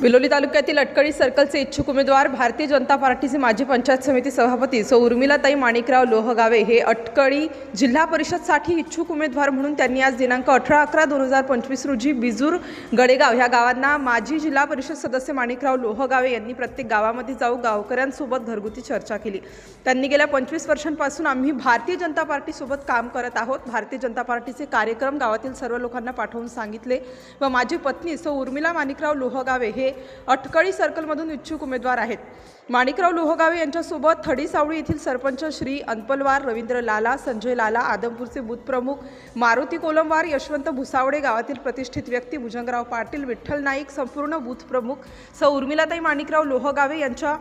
बिलोली तालुक्यातील अटकळी सर्कलचे इच्छुक उमेदवार भारतीय जनता पार्टीचे माजी पंचायत समिती सभापती सौ उर्मिलाताई माणिकराव लोहगावे हे अटकळी जिल्हा परिषदसाठी इच्छुक उमेदवार म्हणून त्यांनी आज दिनांक अठरा अकरा दोन हजार पंचवीस रोजी बिजूर गडेगाव ह्या गावांना माजी जिल्हा परिषद सदस्य माणिकराव लोहगावे यांनी प्रत्येक गावामध्ये जाऊन गावकऱ्यांसोबत घरगुती चर्चा केली. त्यांनी गेल्या पंचवीस वर्षांपासून आम्ही भारतीय जनता पार्टीसोबत काम करत आहोत. भारतीय जनता पार्टीचे कार्यक्रम गावातील सर्व लोकांना पाठवून सांगितले व माझी पत्नी सौ उर्मिला माणिकराव लोहगावे हे अटकळी सर्कलमधून इच्छुक उमेदवार आहेत. माणिकराव लोहगावे यांच्यासोबत थडीसावळी येथील सरपंच श्री अनपलवार रवींद्र लाला संजय लाला आदमपूरचे बूथप्रमुख मारुती कोलमवार यशवंत भुसावडे गावातील प्रतिष्ठित व्यक्ती भुजंगराव पाटील विठ्ठल नाईक संपूर्ण बुथप्रमुख सौ उर्मिलाताई माणिकराव लोहगावे यांच्या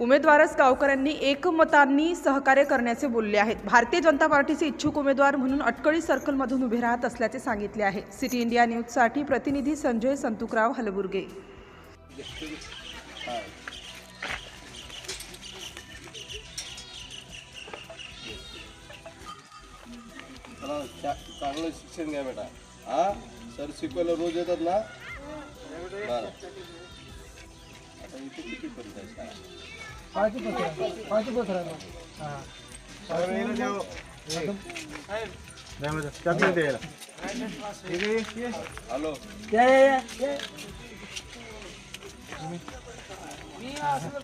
उमेदवारच गावकऱ्यांनी एकमतांनी सहकार्य करण्याचे बोलले आहेत. भारतीय जनता पार्टीचे इच्छुक उमेदवार म्हणून अटकळी सर्कलमधून उभे राहत असल्याचे सांगितले आहे. सिटी इंडिया न्यूजसाठी प्रतिनिधी संजय संतुकराव हलबुर्गे. चांगलं शिक्षण घ्या बेटा. हा? सर शिकवायला रोज येतात ना? बरं आता इथे किती पर्यंत आहे शाळा हॅलो